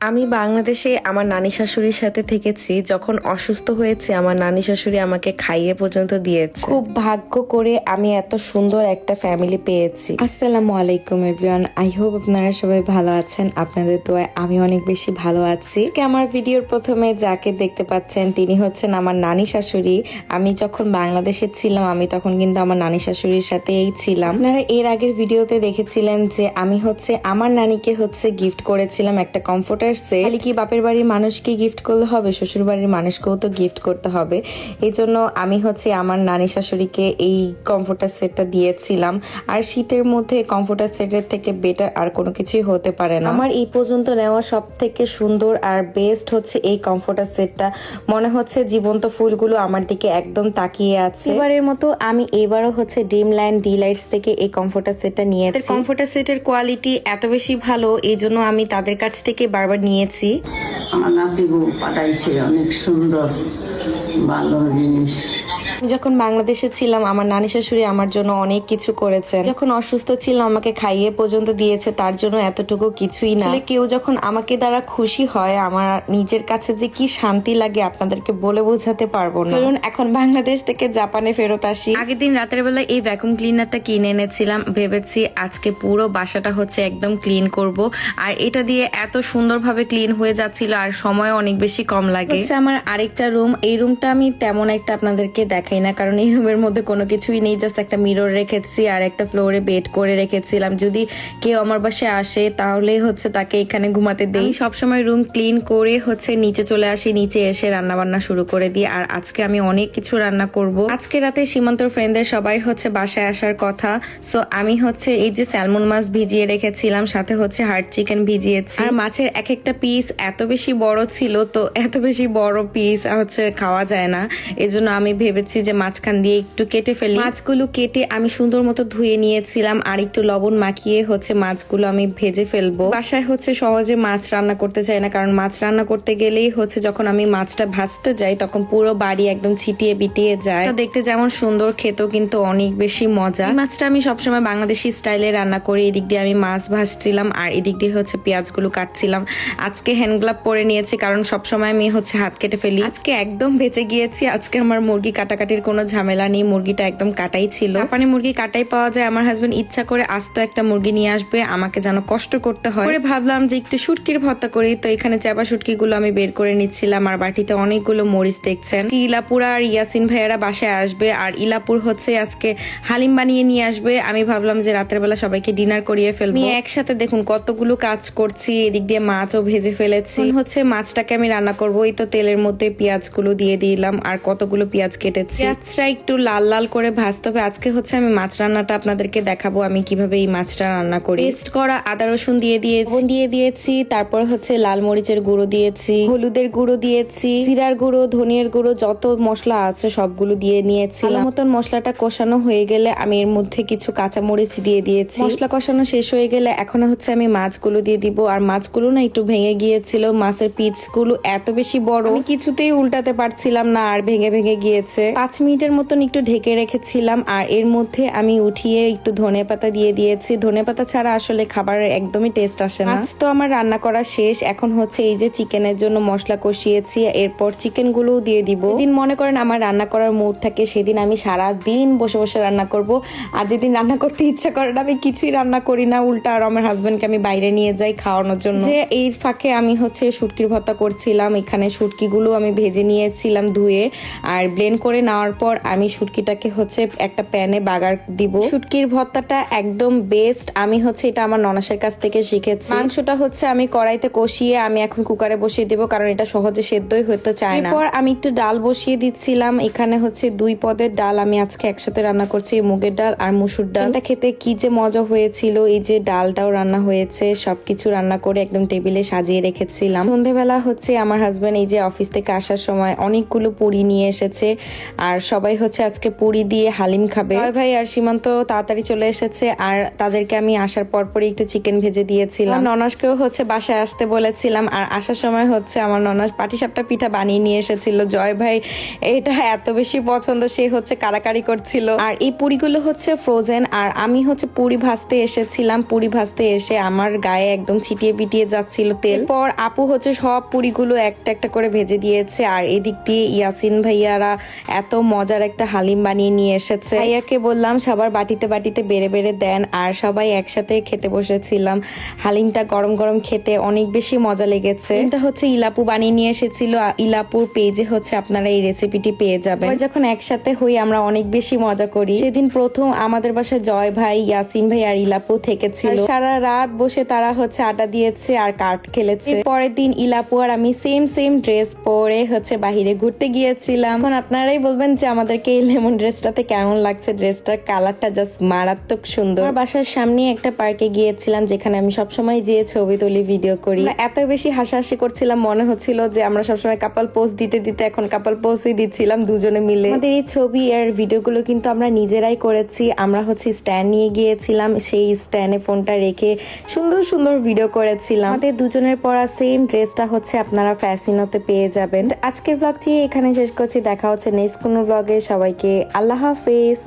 আমি বাংলাদেশে আমার নানি শাশুড়ির সাথে থেকেছি যখন অসুস্থ হয়েছে আমার নানি শাশুড়ি আমাকে খাইয়ে পর্যন্ত দিয়েছে। খুব ভাগ্য করে আমি এত সুন্দর একটা ফ্যামিলি পেয়েছি। আসসালামু আলাইকুম এভরিওয়ান আই হোপ আপনারা সবাই ভালো আছেন আপনাদের দোয়ায় আমি অনেক বেশি ভালো আছি। আজকে আমার ভিডিওর প্রথমে যাকে দেখতে পাচ্ছেন তিনি হচ্ছেন আমার নানি শাশুড়ি। আমি যখন বাংলাদেশে ছিলাম আমি তখন কিন্তু আমার নানি শাশুড়ির সাথেই ছিলাম। আপনারা এর আগের ভিডিওতে দেখেছিলেন যে আমি হচ্ছে আমার নানিকে হচ্ছে গিফট করেছিলাম একটা কমফোর্টার সেট খালি কি বাপের বাড়ির মানুষকে গিফট করলে হবে? শ্বশুর বাড়ির মানুষকেও তো গিফট করতে হবে। এই জন্য আমি হচ্ছে আমার নানি শাশুড়িকে এই কমফোর্টার সেটটা দিয়েছিলাম। আর শীতের মধ্যে কমফোর্টার সেটের থেকে বেটার আর কোনো কিছুই হতে পারে না। আমার এই পর্যন্ত নেওয়া সব থেকে সুন্দর আর বেস্ট হচ্ছে এই কমফোর্টার সেটটা মনে হচ্ছে জীবন্ত ফুলগুলো আমার দিকে একদম তাকিয়ে আছে। এবারের মতো আমি এবারও হচ্ছে ড্রিম লাইন ডি লাইটস থেকে এই কমফোর্টার সেটটা নিয়েছি। কমফোর্টার সেটের কোয়ালিটি এত বেশি ভালো এই জন্য আমি তাদের কাছ থেকে বারবার নিয়েছি। আমার নাতিবু পাঠাইছে অনেক সুন্দর ভালো জিনিস। যখন বাংলাদেশে ছিলাম, আমার নানি শাশুড়ি আমার জন্য অনেক কিছু করেছেন। যখন অসুস্থ ছিলাম আমাকে খাইয়ে পর্যন্ত দিয়েছে, তার জন্য এতটুকু কিছুই না। কেউ যখন আমাকে দ্বারা খুশি হয়, আমার নিজের কাছে যে কি শান্তি লাগে আপনাদেরকে বলে বোঝাতে পারব না। কারণ এখন বাংলাদেশ থেকে জাপানে ফেরত আসি। আগের দিন রাতের বেলা এই ভ্যাকুম ক্লিনারটা কিনে এনেছিলাম। ভেবেছি আজকে পুরো বাসাটা হচ্ছে একদম ক্লিন করব। আর এটা দিয়ে এত সুন্দরভাবে ক্লিন হয়ে যাচ্ছিল, আর সময় অনেক বেশি কম লাগে। আমার আরেকটা রুম এই রুমটা আমি তেমন একটা আপনাদেরকে দেখাই না, কারণ এই রুমের মধ্যে কোনো কিছুই নেই জাস্ট একটা মিরর রেখেছি আর একটা ফ্লোরে বেড করে রেখেছিলাম। যদি কেউ আমার বাসায় আসে, তাহলে হচ্ছে তাকে এখানে ঘুমাতে দেই। সবসময় রুম ক্লিন করে হচ্ছে নিচে চলে আসি, নিচে এসে রান্না বান্না শুরু করে দিই। আর আজকে আমি অনেক কিছু রান্না করব। আজকে রাতে সীমান্তর ফ্রেন্ডদের সবাই হচ্ছে বাসায় আসার কথা। সো আমি হচ্ছে এই যে স্যালমন মাছ ভিজিয়ে রেখেছিলাম, সাথে হচ্ছে হার্ড চিকেন ভিজিয়েছি। আর মাছের এক একটা পিস এত বেশি বড় ছিল, তো এত বেশি বড় পিস হচ্ছে খাওয়া যায় না। এজন্য আমি ভেবেছি যে মাঝখান দিয়ে একটু কেটে ফেলি। মাছগুলো কেটে আমি সুন্দর মতো ধুয়ে নিয়েছিলাম আর একটু লবণ মাখিয়ে হচ্ছে মাছগুলো আমি ভেজে ফেলব। বাসায় হচ্ছে সহজে মাছ রান্না করতে চাই না, কারণ মাছ রান্না করতে গেলেই হচ্ছে যখন আমি মাছটা ভাজতে যাই তখন পুরো বাড়ি একদম ছিটিয়ে বিটিয়ে যায়। দেখতে যেমন সুন্দর, খেতেও কিন্তু অনেক বেশি মজা। মাছটা আমি সবসময় বাংলাদেশি স্টাইলে রান্না করি। এদিক দিয়ে আমি মাছ ভাজছিলাম আর এদিক দিয়ে হচ্ছে পেঁয়াজগুলো কাটছিলাম। আজকে হ্যান্ড গ্লাভ পরে নিয়েছি, কারণ সবসময় আমি হচ্ছে হাত কেটে ফেলি। আজকে একদম বেঁচে গিয়েছি, আজকে আমার মুরগি কাটাকাটির কোনো ঝামেলা নেই, মুরগিটা একদম কাটাই ছিল। পানি মুরগি কাটাই পাওয়া যায়, আমার হাজবেন্ড ইচ্ছা করে আস্ত একটা মুরগি নিয়ে আসবে, আমাকে যেন কষ্ট করতে হয়। করে ভাবলাম যে একটু শুটকির ভর্তা করি, তো এখানে চাপা শুটকিগুলো আমি বের করে নিচ্ছিলাম, আর বাটিতে অনেকগুলো মরিচ দেখছেন। ইলাপুর আর ইয়াসিন ভাইয়েরা বাসায় আসবে, আর ইলাপুর হচ্ছে আজকে হালিম বানিয়ে নিয়ে আসবে। আমি ভাবলাম যে রাতের বেলা সবাইকে ডিনার করিয়ে ফেলব। একসাথে দেখুন কতগুলো কাজ করছি, এদিক দিয়ে মাছও ভেজে ফেলেছি। হচ্ছে মাছটাকে আমি রান্না করব, এই তো তেলের মধ্যে পেঁয়াজগুলো দিয়ে দিলাম, আর কতগুলো পেঁয়াজ কেটেছি। পেঁয়াজটা একটু লাল লাল করে ভাজতে হবে। আজকে হচ্ছে আমি মাছ রান্নাটা আপনাদেরকে দেখাবো আমি কীভাবে এই মাছটা রান্না করি। পেস্ট করা আদা রসুন দিয়ে দিয়েছি। দিয়ে দিয়েছি তারপর হচ্ছে লাল মরিচের গুঁড়ো দিয়েছি হলুদের গুঁড়ো দিয়েছি জিরার গুঁড়ো ধনিয়ার গুঁড়ো যত মশলা আছে সবগুলো দিয়ে নিয়েছি। মতন মশলাটা কষানো হয়ে গেলে আমি এর মধ্যে কিছু কাঁচা মরিচ দিয়ে দিয়েছি। মশলা কষানো শেষ হয়ে গেলে এখন হচ্ছে আমি মাছগুলো দিয়ে দিব। আর মাছগুলো না একটু ভেঙে গিয়েছিল মাছের পিচগুলো এত বেশি বড়। আমি কিছুতেই উল্টাতে পারছিলাম না আর ভেঙে ভেঙে গিয়েছে। পাঁচ মিনিটের মতন একটু ঢেকে রেখেছিলাম, আর এর মধ্যে আমি উঠিয়ে একটু ধনে পাতা দিয়ে দিয়েছি। ধনে পাতা ছাড়া আসলে খাবারের একদমই টেস্ট আসে না। তো আমার রান্না করা শেষ, এখন হচ্ছে এই যে চিকেনের জন্য মশলা কষিয়েছি, এরপর চিকেন গুলোও দিয়ে দিব। দিন মনে করেন আমার রান্না করার মুড থাকে, সেদিন আমি সারা দিন বসে বসে রান্না করব। আর যেদিন রান্না করতে ইচ্ছা করে না, আমি কিছুই রান্না করি না, উল্টা আর আমার হাজবেন্ডকে আমি বাইরে নিয়ে যাই খাওয়ানোর জন্য। যে এই ফাঁকে আমি হচ্ছে শুটকির ভর্তা করছিলাম, এখানে শুটকিগুলো আমি ভেজে নিয়েছিলাম ধুয়ে, আর ব্লেন্ড করে নেওয়ার পর আমি শুটকিটাকে হচ্ছে একটা প্যানে বাগার দিব। শুটকির ভর্তাটা একদম বেস্ট আমি হচ্ছে এটা আমার ননাসের কাছ থেকে শিখেছি। মাংসটা হচ্ছে আমি কড়াইতে কষিয়ে আমি এখন কুকারে বসিয়ে দিব, কারণ এটা সহজে সেদ্ধই হতে চায় না। এরপর আমি একটু ডাল বসিয়ে দিচ্ছিলাম। এখানে হচ্ছে দুই পদের ডাল আমি আজকে একসাথে রান্না করছি মুগের ডাল আর মুসুর ডাল। এটা খেতে কি যে মজা হয়েছিল, এই যে ডালটাও রান্না হয়েছে, সবকিছু রান্না করে একদম টেবিলে সাজিয়ে রেখেছিলাম। সন্ধেবেলা হচ্ছে আমার হাজবেন্ড এই যে অফিস থেকে আসার সময় অনেকগুলো পুরি নিয়ে এসেছে। আর সবাই হচ্ছে আজকে পুরি দিয়ে হালিম খাবে। জয় ভাই আর সীমান্ত তাড়াতাড়ি চলে এসেছে আর তাদেরকে আমি আসার পর পরই একটু চিকেন ভেজে দিয়েছিলাম। ননাসকেও হচ্ছে বাসায় আসতে বলেছিলাম আর আসার সময় হচ্ছে আমার ননাস পাটিসাপটা পিঠা বানিয়ে নিয়ে এসেছিল। জয় ভাই এটা এত বেশি পছন্দ সে হচ্ছে কারাকারি করছিল। আর এই পুরিগুলো হচ্ছে ফ্রোজেন আর আমি হচ্ছে পুরি ভাজতে এসেছিলাম। পুরি ভাজতে এসে আমার গায়ে একদম ছিটিয়ে পিটিয়ে যাচ্ছিল তেল। পর আপু হচ্ছে সব পুরিগুলো একটা একটা করে ভেজে দিয়েছে আর এদিক দিয়ে ইয়াসিন ভাইয়ারা এত মজার একটা হালিম বানিয়ে নিয়ে এসেছে। ভাইয়াকে বললাম, সবার বাটিতে বাটিতে বেড়ে বেড়ে দেন আর সবাই একসাথে খেতে বসেছিলাম। হালিমটা গরম গরম খেতে অনেক বেশি মজা লেগেছে। এটা হচ্ছে ইলাপু বানিয়ে নিয়ে এসেছিল। ইলাপুর পেজে হচ্ছে আপনারা এই রেসিপিটি পেয়ে যাবেন। যখন একসাথে হই, আমরা অনেক বেশি মজা করি। সেদিন প্রথম আমাদের বাসায় জয় ভাই, ইয়াসিন ভাই আর ইলাপু থেকেছিল। সারা রাত বসে তারা হচ্ছে আড্ডা দিয়েছে আর কাঠ খেলেছে। পরের দিন ইলাপু আর আমি সেম সেম ড্রেস পরে হচ্ছে বাহিরে ঘুরতে গিয়েছিলাম। এখন আপনারাই বলবেন যে আমাদেরকে এই লেমন ড্রেসটাতে কেমন লাগছে? ড্রেসটার কালারটা জাস্ট মারাত্মক সুন্দর। আমার বাসার সামনে একটা পার্কে গিয়েছিলাম যেখানে আমি সবসময় যেয়ে ছবি তুলি ভিডিও করি। এত বেশি হাসাহাসি করছিলাম মনে হচ্ছিল যে আমরা সবসময় কাপাল পোস্ট দিতে দিতে এখন কাপাল পোস্টই দিচ্ছিলাম দুজনে মিলে। আমাদের এই ছবি আর ভিডিওগুলো কিন্তু আমরা নিজেরাই করেছি। আমরা হচ্ছে স্ট্যান্ড নিয়ে গিয়েছিলাম সেই স্ট্যান্ডে ফোনটা রেখে সুন্দর সুন্দর ভিডিও করেছিলাম। আমাদের দুজনের পরা সেম ড্রেসটা হচ্ছে আপনারা ফ্যাসিনোতে পেয়ে যাবেন। আজকের ব্লগটি এখানে শেষ করছি দেখা হচ্ছে নেক্সট কোনো ব্লগে সবাইকে আল্লাহ হাফেজ।